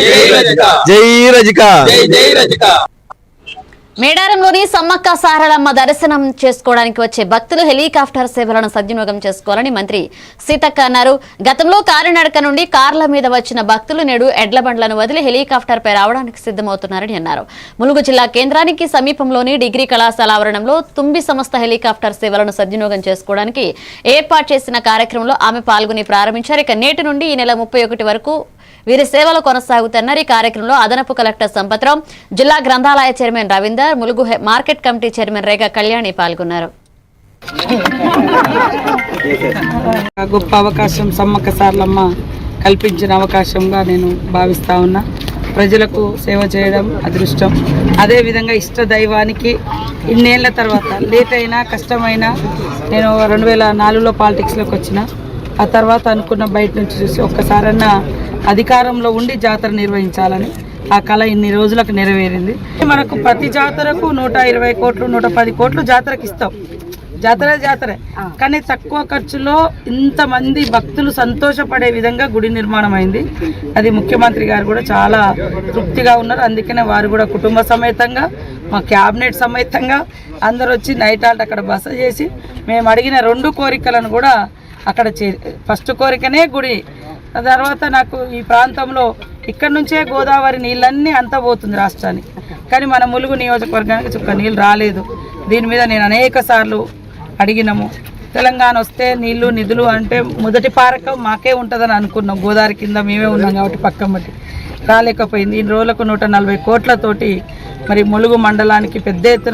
జై రజిక. జై రజిక. జై జై రజిక. మేడారంలోని సమ్మక్క సారలమ్మ దర్శనం చేసుకోవడానికి వచ్చే భక్తులు హెలికాప్టర్ సేవలను సద్వినియోగం చేసుకోవాలని మంత్రి సీతక్క అన్నారు. గతంలో కాలినడక నుండి కార్ల మీద వచ్చిన భక్తులు నేడు ఎడ్ల బండ్లను వదిలి హెలికాప్టర్ పై రావడానికి సిద్ధమవుతున్నారని అన్నారు. ములుగు జిల్లా కేంద్రానికి సమీపంలోని డిగ్రీ కళాశాల ఆవరణంలో తుంబి సంస్థ హెలికాప్టర్ సేవలను సద్వినియోగం చేసుకోవడానికి ఏర్పాటు చేసిన కార్యక్రమంలో ఆమె పాల్గొని ప్రారంభించారు. ఇక నేటి నుండి ఈ నెల ముప్పై ఒకటి వరకు వీరి సేవలు కొనసాగుతున్నారు ఈ కార్యక్రమంలో అదనపు కలెక్టర్ సంపత్రావు జిల్లా గ్రంథాలయ chairman Ravinder Mulugu market committee chairman Rekha Kalyani పాల్గొన్నారు. గొప్ప అవకాశం సమ్మక్క సార్లమ్మ కల్పించిన అవకాశంగా నేను భావిస్తా ఉన్నా. ప్రజలకు సేవ చేయడం అదృష్టం. అదేవిధంగా ఇష్ట దైవానికి ఇన్నేళ్ళ తర్వాత లేట్ అయినా కష్టమైనా నేను రెండు వేల నాలుగులో పాలిటిక్స్లోకి వచ్చిన. ఆ తర్వాత అనుకున్న బయట నుంచి చూసి ఒక్కసారన్నా అధికారంలో ఉండి జాతర నిర్వహించాలని ఆ కళ ఇన్ని రోజులకు నెరవేరింది. మనకు ప్రతి జాతరకు నూట ఇరవై కోట్లు నూట పది కోట్లు జాతరకి ఇస్తాం. జాతర జాతర. కానీ తక్కువ ఖర్చులో ఇంతమంది భక్తులు సంతోషపడే విధంగా గుడి నిర్మాణం అయింది. అది ముఖ్యమంత్రి గారు కూడా చాలా తృప్తిగా ఉన్నారు. అందుకనే వారు కూడా కుటుంబ సమేతంగా మా క్యాబినెట్ సమేతంగా అందరూ వచ్చి నైట్ ఆల్ట్ అక్కడ బస చేసి మేము అడిగిన రెండు కోరికలను కూడా అక్కడ చే ఫస్ట్ కోరికనే గుడి. తర్వాత నాకు ఈ ప్రాంతంలో ఇక్కడ నుంచే గోదావరి నీళ్ళన్నీ అంతా పోతుంది రాష్ట్రానికి. కానీ మన ములుగు నియోజకవర్గానికి చుక్క నీళ్ళు రాలేదు. దీని మీద నేను అనేక సార్లు అడిగినాము. తెలంగాణ వస్తే నీళ్ళు నిధులు అంటే మొదటి పారకం మాకే ఉంటుందని అనుకున్నాం. గోదావరి కింద మేమే ఉన్నాం కాబట్టి పక్కన బట్టి రాలేకపోయింది. ఇన్ని రోజులకు నూట నలభై కోట్లతోటి మరి ములుగు మండలానికి పెద్ద ఎత్తున